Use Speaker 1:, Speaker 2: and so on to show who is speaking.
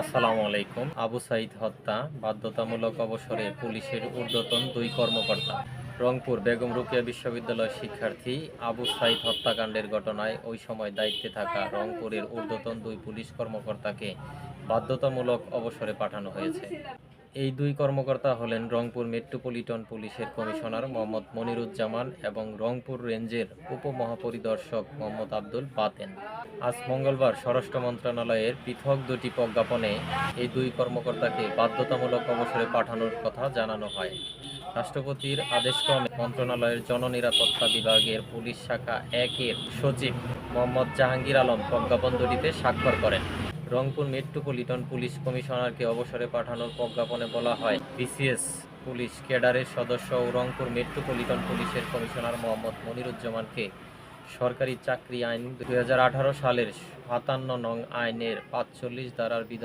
Speaker 1: আসসালামু আলাইকুম। আবু সাইদ হত্যা, বাধ্যতামূলক অবসরে পুলিশের ঊর্ধ্বতন দুই কর্মকর্তা। রংপুর বেগম রুকিয়া বিশ্ববিদ্যালয় শিক্ষার্থী আবু সাইদ হত্যাকাণ্ডের ঘটনায় ওই সময় দায়িত্বে থাকা রংপুরের ঊর্ধ্বতন দুই পুলিশ কর্মকর্তাকে বাধ্যতামূলক অবসরে পাঠানো হয়েছে। এই দুই কর্মকর্তা হলেন রংপুর মেট্রোপলিটন পুলিশের কমিশনার মোহাম্মদ মনিরুজ্জামান এবং রংপুর রেঞ্জের উপমহাপরিদর্শক মোহাম্মদ আব্দুল বাতেন। আজ মঙ্গলবার স্বরাষ্ট্র মন্ত্রণালয়ের পৃথক দুটি প্রজ্ঞাপনে এই দুই কর্মকর্তাকে বাধ্যতামূলক অবসরে পাঠানোর কথা জানানো হয়। রাষ্ট্রপতির আদেশক্রমে মন্ত্রণালয়ের জননিরাপত্তা বিভাগের পুলিশ শাখা একের সচিব মোহাম্মদ জাহাঙ্গীর আলম প্রজ্ঞাপন দুটিতে স্বাক্ষর করেন। রংপুর মেট্রোপলিটন পুলিশ কমিশনারকে অবসরে পাঠানোর প্রজ্ঞাপনে বলা হয়। বিসিএস পুলিশ ক্যাডারের সদস্য ও রংপুর মেট্রোপলিটন পুলিশের কমিশনার মোহাম্মদ মনিরুজ্জামানকে সরকারি চাকরি আইন দুই হাজার আঠারো সালের সাতান্ন নং আইনের পাঁচচল্লিশ ধারার বিধান